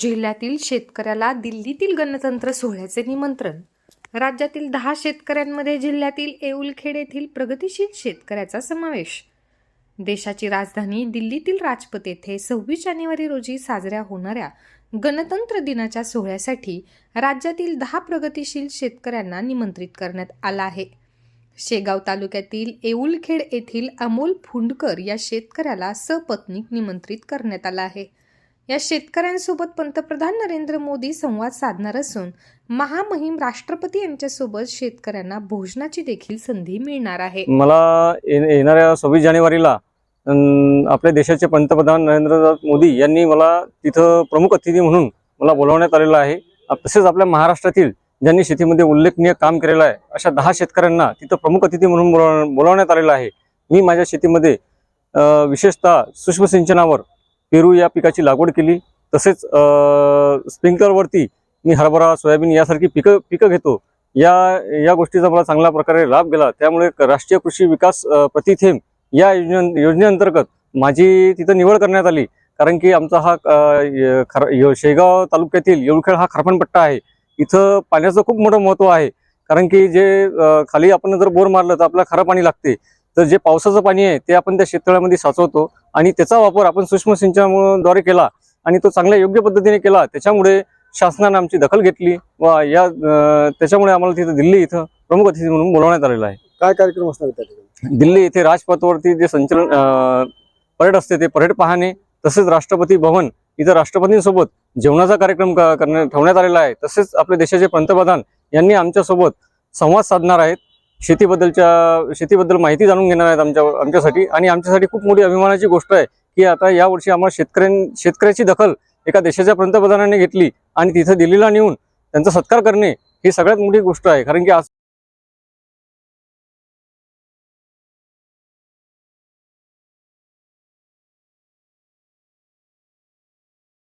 जिल्ह्यातील शेतकऱ्याला दिल्लीतील गणतंत्र सोहळ्याचे निमंत्रण. राज्यातील दहा शेतकऱ्यांमध्ये जिल्ह्यातील येऊलखेड येथील प्रगतिशील शेतकऱ्याचा समावेश. देशाची राजधानी दिल्लीतील राजपथ येथे सव्वीस जानेवारी रोजी साजऱ्या होणाऱ्या गणतंत्र दिनाच्या सोहळ्यासाठी राज्यातील दहा प्रगतिशील शेतकऱ्यांना निमंत्रित करण्यात आलं आहे. शेगाव तालुक्यातील येऊलखेड येथील अमोल फुंडकर या शेतकऱ्याला सपत्नीक निमंत्रित करण्यात आलं आहे. या शेतकऱ्यांसोबत पंतप्रधान नरेंद्र मोदी संवाद साधणार असून महामहिम राष्ट्रपती यांच्यासोबत शेतकऱ्यांना भोजनाची देखील संधी मिळणार आहे. मला ये- येणाऱ्या सव्वीस जानेवारीला आपल्या देशाचे पंतप्रधान नरेंद्र मोदी यांनी मला तिथं प्रमुख अतिथी म्हणून मला बोलवण्यात आलेलं आहे. तसेच आपल्या महाराष्ट्रातील ज्यांनी शेतीमध्ये उल्लेखनीय काम केलेलं आहे अशा दहा शेतकऱ्यांना तिथं प्रमुख अतिथी म्हणून बोलव बोलवण्यात आलेलं आहे. मी माझ्या शेतीमध्ये विशेषतः सूक्ष्म सिंचनावर पेरू या पिकाची लागवड केली. तसेच स्प्रिंकलरवरती मी हरभरा सोयाबीन यासारखी पिकं पिकं घेतो. या या गोष्टीचा मला चांगल्या प्रकारे लाभ गेला. त्यामुळे राष्ट्रीय कृषी विकास प्रतिथेम या योजने योजनेअंतर्गत माझी तिथं निवड करण्यात आली. कारण की आमचा हा य- खर य- शेगाव तालुक्यातील येळखेळ हा खरपणपट्टा आहे. इथं पाण्याचं खूप मोठं महत्त्व आहे. कारण की जे खाली आपण जर बोर मारलं तर आपल्याला खारं पाणी लागते. तर जे पावसाचं पाणी आहे ते आपण त्या शेततळ्यामध्ये साचवतो आणि त्याचा वापर आपण सूक्ष्म सिंचनाद्वारे केला आणि तो चांगल्या योग्य पद्धतीने केला त्याच्यामुळे शासनाने आमची दखल घेतली व या त्याच्यामुळे आम्हाला तिथं दिल्ली इथं प्रमुख अतिथी म्हणून बोलवण्यात आलेलं आहे. काय कार्यक्रम असणार त्या ठिकाणी? दिल्ली येथे राजपथवरती जे संचलन परेड असते ते परेड पाहणे तसेच राष्ट्रपती भवन इथं राष्ट्रपतींसोबत जेवणाचा कार्यक्रम क- करण्या ठेवण्यात आलेला आहे. तसेच आपल्या देशाचे पंतप्रधान यांनी आमच्यासोबत संवाद साधणार आहेत. शेतीबद्दलच्या शेतीबद्दल माहिती जाणून घेणार आहेत आमच्या आमच्यासाठी. आणि आमच्यासाठी खूप मोठी अभिमानाची गोष्ट आहे की आता यावर्षी आम्हाला शेतकऱ्यां शेतकऱ्याची दखल एका देशाच्या पंतप्रधानाने घेतली आणि तिथं दिल्लीला नेऊन त्यांचा सत्कार करणे ही सगळ्यात मोठी गोष्ट आहे. कारण की आज